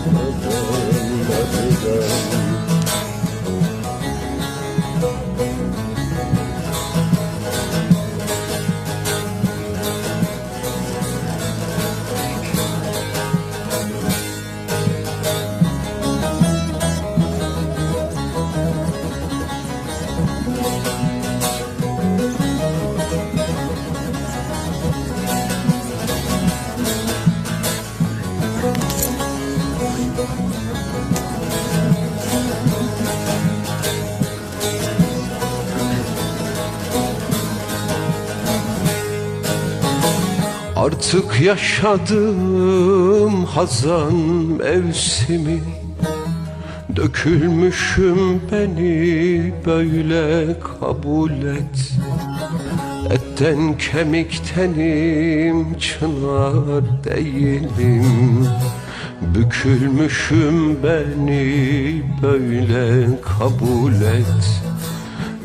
Oh, Artık yaşadım hazan mevsimi. Dökülmüşüm beni böyle kabul et. Etten kemiktenim çınar değilim. Bükülmüşüm beni böyle kabul et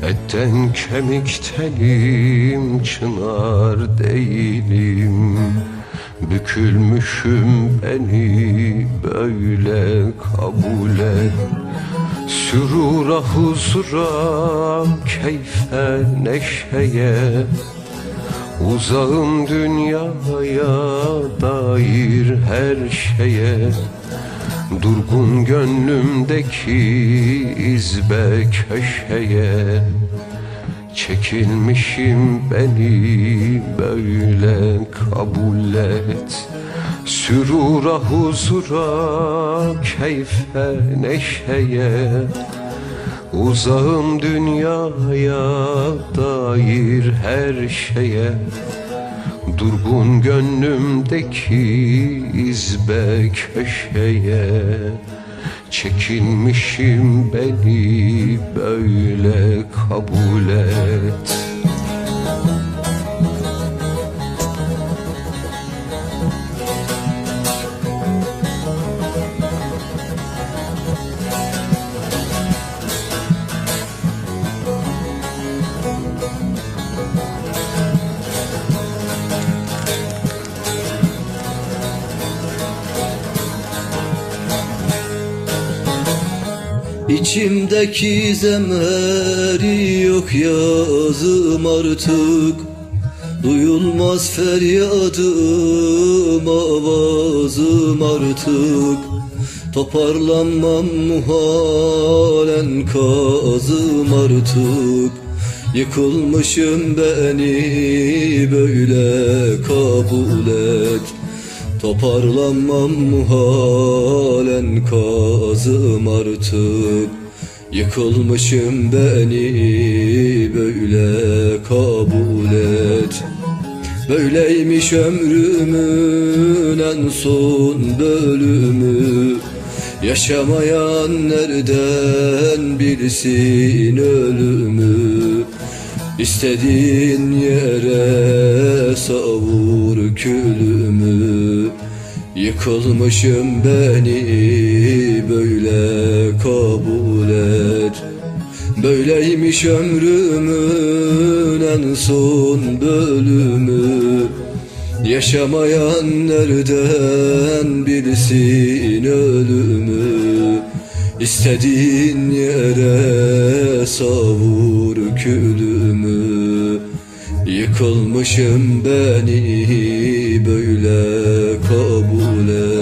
Etten kemiktenim çınar değilim. Bükülmüşüm beni böyle kabul et Sürura huzura keyfe neşeye. Uzağım dünyaya dair her şeye Durgun gönlümdeki izbe köşeye Çekilmişim beni böyle kabul et. Sürura huzura keyfe neşeye Uzağım dünyaya dair her şeye Durgun gönlümdeki izbe köşeye Çekilmişim beni böyle kabul et İçimdeki zemheri yok yazım artık. Duyulmaz feryadım avazım artık. Toparlanmam muhalen kazım artık. Yıkılmışım beni böyle kabul et Toparlanmam muhalen kazım artık. Yıkılmışım beni böyle kabul et. Böyleymiş ömrümün en son bölümü. Yaşamayan nereden bilsin ölümü İstediğin yere savur külümü. Yıkılmışım beni böyle kabul et. Böyleymiş ömrümün en son bölümü. Yaşamayan nereden bilsin ölümü? İstediğin yere savur külümü Kılmışım beni böyle kabule.